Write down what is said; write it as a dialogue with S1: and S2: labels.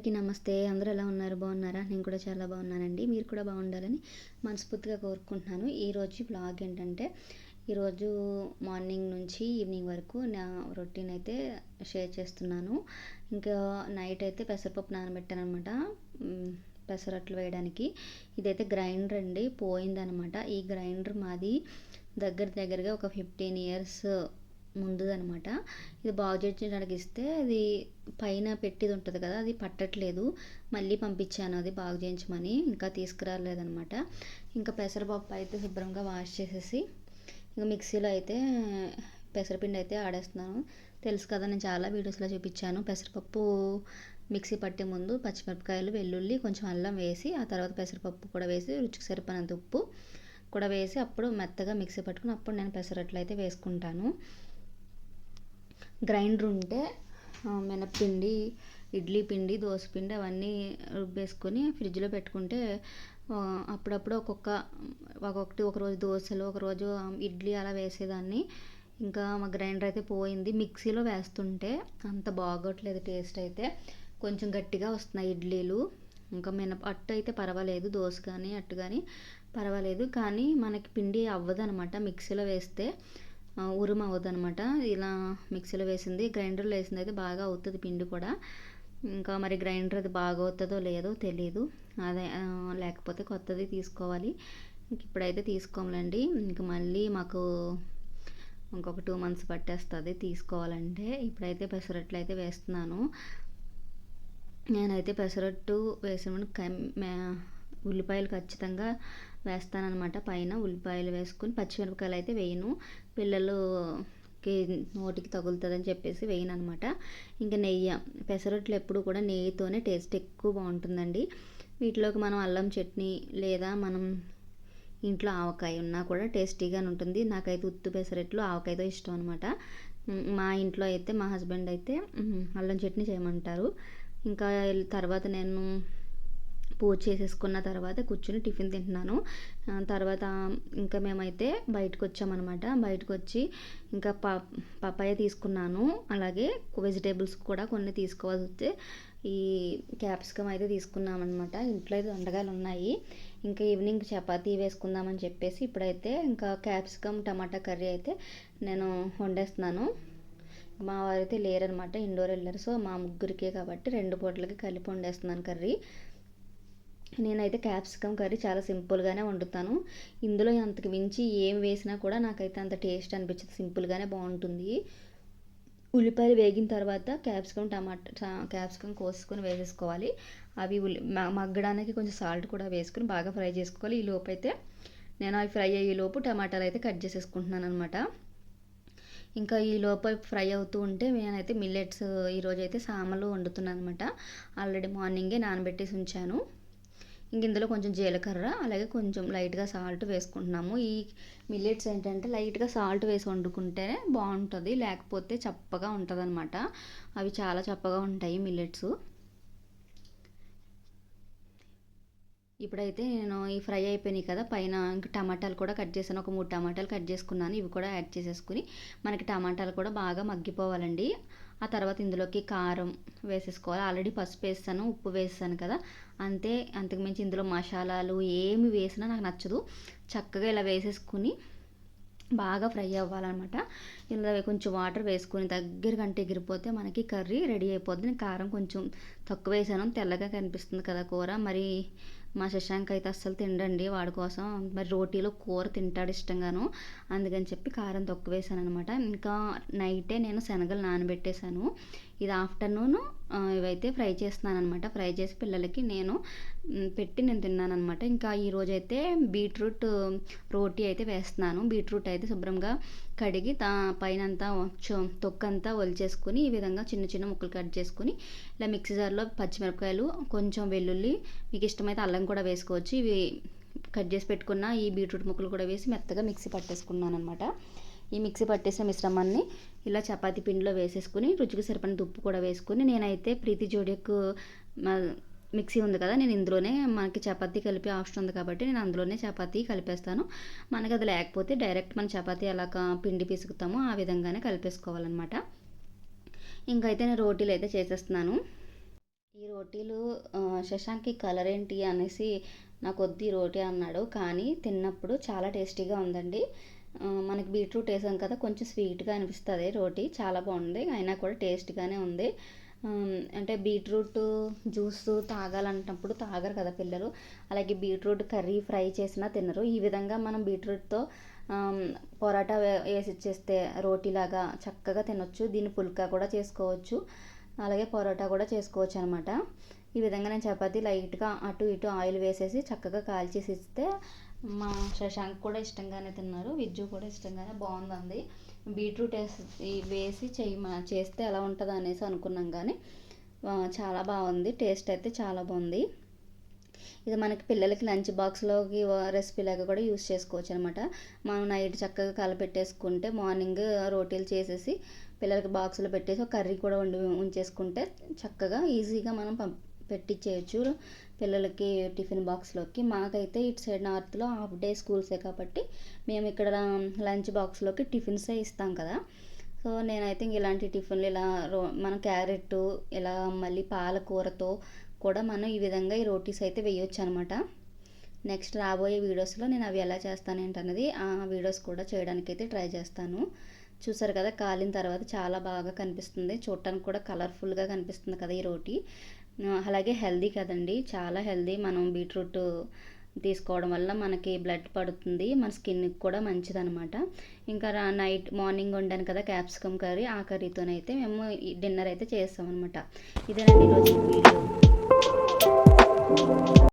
S1: అందరికీ నమస్తే. అందరూ ఎలా ఉన్నారు? బాగున్నారా? నేను కూడా చాలా బాగున్నానండి. మీరు కూడా బాగుండాలని మనస్ఫూర్తిగా కోరుకుంటున్నాను. ఈరోజు బ్లాగ్ ఏంటంటే ఈరోజు మార్నింగ్ నుంచి ఈవినింగ్ వరకు నా రొటీన్ అయితే షేర్ చేస్తున్నాను. ఇంకా నైట్ అయితే పెసరపప్పు నానబెట్టాను అనమాట పెసరట్లు వేయడానికి. ఇదైతే గ్రైండర్ అండి. పోయిందనమాట ఈ గ్రైండర్ మాది దగ్గర దగ్గరగా ఒక ఫిఫ్టీన్ ఇయర్స్ ముందుదనమాట ఇది బాగు చేయడానికి ఇస్తే అది పైన పెట్టిది ఉంటుంది కదా అది పట్టట్లేదు. మళ్ళీ పంపించాను అది బాగు చేయించమని ఇంకా తీసుకురాలేదనమాట ఇంకా పెసరపప్పు అయితే శుభ్రంగా వాష్ చేసేసి ఇంకా మిక్సీలో అయితే పెసరపిండి అయితే ఆడేస్తున్నాను. తెలుసు కదా నేను చాలా వీడియోస్లో చూపించాను. పెసరపప్పు మిక్సీ పట్టే ముందు పచ్చిమిరపకాయలు వెల్లుల్లి కొంచెం అల్లం వేసి ఆ తర్వాత పెసరపప్పు కూడా వేసి రుచికి సరిపడినంత ఉప్పు కూడా వేసి అప్పుడు మెత్తగా మిక్సీ పట్టుకుని అప్పుడు నేను పెసరట్లు అయితే వేసుకుంటాను. గ్రైండర్ ఉంటే మినప్పిండి ఇడ్లీ పిండి దోశ పిండి అవన్నీ రుబ్బేసుకొని ఫ్రిడ్జ్లో పెట్టుకుంటే అప్పుడప్పుడు ఒక్కొక్క ఒక్కొక్కటి ఒకరోజు దోశలు ఒకరోజు ఇడ్లీ అలా వేసేదాన్ని. ఇంకా మా గ్రైండర్ అయితే పోయింది. మిక్సీలో వేస్తుంటే అంత బాగోట్లేదు టేస్ట్ అయితే. కొంచెం గట్టిగా వస్తున్నాయి ఇడ్లీలు. ఇంకా మినప అట్టు అయితే పర్వాలేదు. దోశ కానీ అట్టు కానీ పర్వాలేదు. కానీ మనకి పిండి అవ్వదు అనమాట మిక్సీలో వేస్తే ఉరుము అనమాట ఇలా మిక్సీలో వేసింది గ్రైండర్లో వేసింది అయితే బాగా అవుతుంది పిండి కూడా. ఇంకా మరి గ్రైండర్ అది బాగా అవుతుందో లేదో తెలియదు అదే లేకపోతే కొత్తది తీసుకోవాలి. ఇప్పుడైతే తీసుకోవాలండి. ఇంక మళ్ళీ మాకు ఇంకొక టూ మంత్స్ పట్టేస్తుంది తీసుకోవాలంటే. ఇప్పుడైతే పెసరట్లు అయితే వేస్తున్నాను. నేనైతే పెసరట్టు వేసిన ఉల్లిపాయలు ఖచ్చితంగా వేస్తానన్నమాట. పైన ఉల్లిపాయలు వేసుకుని పచ్చిమిరపకాయలు అయితే వేయను. పిల్లలు నోటికి తగులుతుందని చెప్పేసి వేయను అనమాట ఇంకా నెయ్యి పెసరట్లు ఎప్పుడు కూడా నెయ్యితోనే టేస్ట్ ఎక్కువ బాగుంటుందండి. వీటిలోకి మనం అల్లం చట్నీ లేదా మనం ఇంట్లో ఆవకాయ ఉన్నా కూడా టేస్టీగా ఉంటుంది. నాకైతే ఉత్తు పెసరట్లు ఆవకాయతో ఇష్టం అనమాట మా ఇంట్లో అయితే మా హస్బెండ్ అయితే అల్లం చట్నీ చేయమంటారు. ఇంకా తర్వాత నేను పూజ చేసేసుకున్న తర్వాత కూర్చుని టిఫిన్ తింటున్నాను. తర్వాత ఇంకా మేమైతే బయటకు వచ్చామన్నమాట బయటకు వచ్చి ఇంకా ప పపాయ తీసుకున్నాను. అలాగే వెజిటేబుల్స్ కూడా కొన్ని తీసుకోవాల్సి వస్తే ఈ క్యాప్సికమ్ అయితే తీసుకున్నామన్నమాట. ఇంట్లో అయితే వండగాలు ఉన్నాయి. ఇంకా ఈవినింగ్ చపాతీ వేసుకుందామని చెప్పేసి ఇప్పుడైతే ఇంకా క్యాప్సికమ్ టమాటా కర్రీ అయితే నేను వండేస్తున్నాను. మా వారైతే లేరనమాట ఇండోర్ వెళ్ళారు. సో మా ముగ్గురికే కాబట్టి రెండు పూటలకి కలిపి వండేస్తున్నాను కర్రీ. నేనైతే క్యాప్సికమ్ కర్రీ చాలా సింపుల్గానే వండుతాను. ఇందులో అంతకు మించి ఏం వేసినా కూడా నాకైతే అంత టేస్ట్ అనిపించదు. సింపుల్గానే బాగుంటుంది. ఉల్లిపాయలు వేగిన తర్వాత క్యాప్సికమ్ టమాటా క్యాప్సికమ్ కోసుకొని వేసేసుకోవాలి. అవి ఉల్లి మగ్గడానికి కొంచెం సాల్ట్ కూడా వేసుకొని బాగా ఫ్రై చేసుకోవాలి. ఈ లోపు అయితే నేను అవి ఫ్రై అయ్యే లోపు టమాటాలు అయితే కట్ చేసేసుకుంటున్నాను అనమాట ఇంకా ఈ లోపల ఫ్రై అవుతూ ఉంటే నేనైతే మిల్లెట్స్ ఈరోజు అయితే సామలు వండుతున్నాను అనమాట ఆల్రెడీ మార్నింగే నానబెట్టేసి ఉంచాను. ఇంక ఇందులో కొంచెం జీలకర్ర అలాగే కొంచెం లైట్గా సాల్ట్ వేసుకుంటున్నాము. ఈ మిల్లెట్స్ ఏంటంటే లైట్గా సాల్ట్ వేసి వండుకుంటే బాగుంటుంది లేకపోతే చప్పగా ఉంటుంది అనమాట అవి చాలా చప్పగా ఉంటాయి మిల్లెట్స్. ఇప్పుడైతే నేను ఈ ఫ్రై అయిపోయినాయి కదా పైన ఇంకా టమాటాలు కూడా కట్ చేశాను. ఒక మూడు టమాటాలు కట్ చేసుకున్నాను ఇవి కూడా యాడ్ చేసేసుకుని మనకి టమాటాలు కూడా బాగా మగ్గిపోవాలండి. ఆ తర్వాత ఇందులోకి కారం వేసేసుకోవాలి. ఆల్రెడీ పసుపు వేస్తాను ఉప్పు వేస్తాను కదా. అంతే అంతకుమించి ఇందులో మసాలాలు ఏమి వేసినా నాకు నచ్చదు. చక్కగా ఇలా వేసేసుకుని బాగా ఫ్రై అవ్వాలన్నమాట. ఇందులో కొంచెం వాటర్ వేసుకొని దగ్గర కంటే ఎగిరిపోతే మనకి కర్రీ రెడీ అయిపోద్ది. కారం కొంచెం తక్కువ వేసాను. తెల్లగా కనిపిస్తుంది కదా కూర. మరి మా శశాంక్ అయితే అస్సలు తిండండి వాడి కోసం మరి రోటీలో కూర తింటాడు ఇష్టంగాను. అందుకని చెప్పి కారం తక్కువ వేసాను అనమాట ఇంకా నైటే నేను శనగలు నానబెట్టేశాను. ఇది ఆఫ్టర్నూన్ ఇవైతే ఫ్రై చేస్తున్నాను అనమాట ఫ్రై చేసి పిల్లలకి నేను పెట్టి నేను తిన్నాను అనమాట ఇంకా ఈరోజు అయితే బీట్రూట్ రోటీ అయితే వేస్తున్నాను. బీట్రూట్ అయితే శుభ్రంగా కడిగి తా పైన అంతా తొక్కంతా ఒలిచేసుకుని ఈ విధంగా చిన్న చిన్న ముక్కలు కట్ చేసుకుని ఇలా మిక్సీ జార్లో పచ్చిమిరపకాయలు కొంచెం వెల్లుల్లి మీకు ఇష్టమైతే అల్లం కూడా వేసుకోవచ్చు. ఇవి కట్ చేసి పెట్టుకున్న ఈ బీట్రూట్ ముక్కలు కూడా వేసి మెత్తగా మిక్సీ పట్టేసుకున్నాను అనమాట ఈ మిక్సీ పట్టేసిన మిశ్రమాన్ని ఇలా చపాతీ పిండిలో వేసేసుకుని రుచికి సరిపడిన ఉప్పు కూడా వేసుకుని నేనైతే ప్రీతి జోడియక్ మిక్సీ ఉంది కదా నేను ఇందులోనే మనకి చపాతీ కలిపే ఆప్షన్ ఉంది కాబట్టి నేను అందులోనే చపాతీ కలిపేస్తాను. మనకి అది లేకపోతే డైరెక్ట్ మన చపాతీ ఎలా పిండి పిసుకుతామో ఆ విధంగానే కలిపేసుకోవాలన్నమాట. ఇంకైతే నేను రోటీలు అయితే చేసేస్తున్నాను. ఈ రోటీలు శశాంక్కి కలర్ ఏంటి అనేసి నాకు వద్దు రోటీ అన్నాడు. కానీ తిన్నప్పుడు చాలా టేస్టీగా ఉందండి. మనకి బీట్రూట్ వేసాం కదా కొంచెం స్వీట్గా అనిపిస్తుంది రోటీ చాలా బాగుంది అయినా కూడా టేస్ట్గానే ఉంది. అంటే బీట్రూట్ జ్యూస్ తాగాలంటున్నప్పుడు తాగరు కదా పిల్లలు అలాగే బీట్రూట్ కర్రీ ఫ్రై చేసినా తినరు. ఈ విధంగా మనం బీట్రూట్తో పొరాటా వే- వేసి ఇచ్చేస్తే రోటీలాగా చక్కగా తినొచ్చు దీన్ని పుల్కా కూడా చేసుకోవచ్చు అలాగే పొరోటా కూడా చేసుకోవచ్చు అనమాట ఈ విధంగా నేను చపాతీ లైట్గా అటు ఇటు ఆయిల్ వేసేసి చక్కగా కాల్చేసి ఇస్తే మా శశాంక్ కూడా ఇష్టంగానే తిన్నారు విజ్జు కూడా ఇష్టంగానే బాగుందండి. బీట్రూట్ వేసి వేసి చెయ్యి చేస్తే ఎలా ఉంటుంది అనేసి అనుకున్నాం కానీ చాలా బాగుంది టేస్ట్ అయితే చాలా బాగుంది. ఇది మనకి పిల్లలకి లంచ్ బాక్స్లోకి రెసిపీ లాగా కూడా యూస్ చేసుకోవచ్చు అనమాట మనం నైట్ చక్కగా కలపెట్టేసుకుంటే మార్నింగ్ రోటీలు చేసేసి పిల్లలకి బాక్స్లో పెట్టేసి ఒక కర్రీ కూడా వండి ఉంచేసుకుంటే చక్కగా ఈజీగా మనం పంప్ పెట్టించేయచ్చు పిల్లలకి టిఫిన్ బాక్స్లోకి మాకైతే ఇటు సైడ్ నార్త్లో హాఫ్ డే స్కూల్సే కాబట్టి మేము ఇక్కడ లంచ్ బాక్స్లోకి టిఫిన్సే ఇస్తాం కదా. సో నేనైతే ఇంక ఇలాంటి టిఫిన్లు ఇలా రో మన క్యారెట్ ఇలా మళ్ళీ పాలకూరతో కూడా మనం ఈ విధంగా ఈ రోటీస్ అయితే వేయొచ్చు అనమాట నెక్స్ట్ రాబోయే వీడియోస్లో నేను అవి ఎలా చేస్తాను ఏంటన్నది ఆ వీడియోస్ కూడా చేయడానికి అయితే ట్రై చేస్తాను. చూసారు కదా కాలిన తర్వాత చాలా బాగా కనిపిస్తుంది. చూడటానికి కూడా కలర్ఫుల్గా కనిపిస్తుంది కదా ఈ రోటీ. అలాగే హెల్దీ కదండి. చాలా హెల్దీ మనం బీట్రూట్ తీసుకోవడం వల్ల మనకి బ్లడ్ పడుతుంది. మన స్కిన్కి కూడా మంచిదనమాట ఇంకా రా నైట్ మార్నింగ్ వండాను కదా క్యాప్సికమ్ కర్రీ. ఆ కర్రీతోనైతే మేము డిన్నర్ అయితే చేస్తాం అనమాట ఇదేనండి ఈరోజు వీడియో.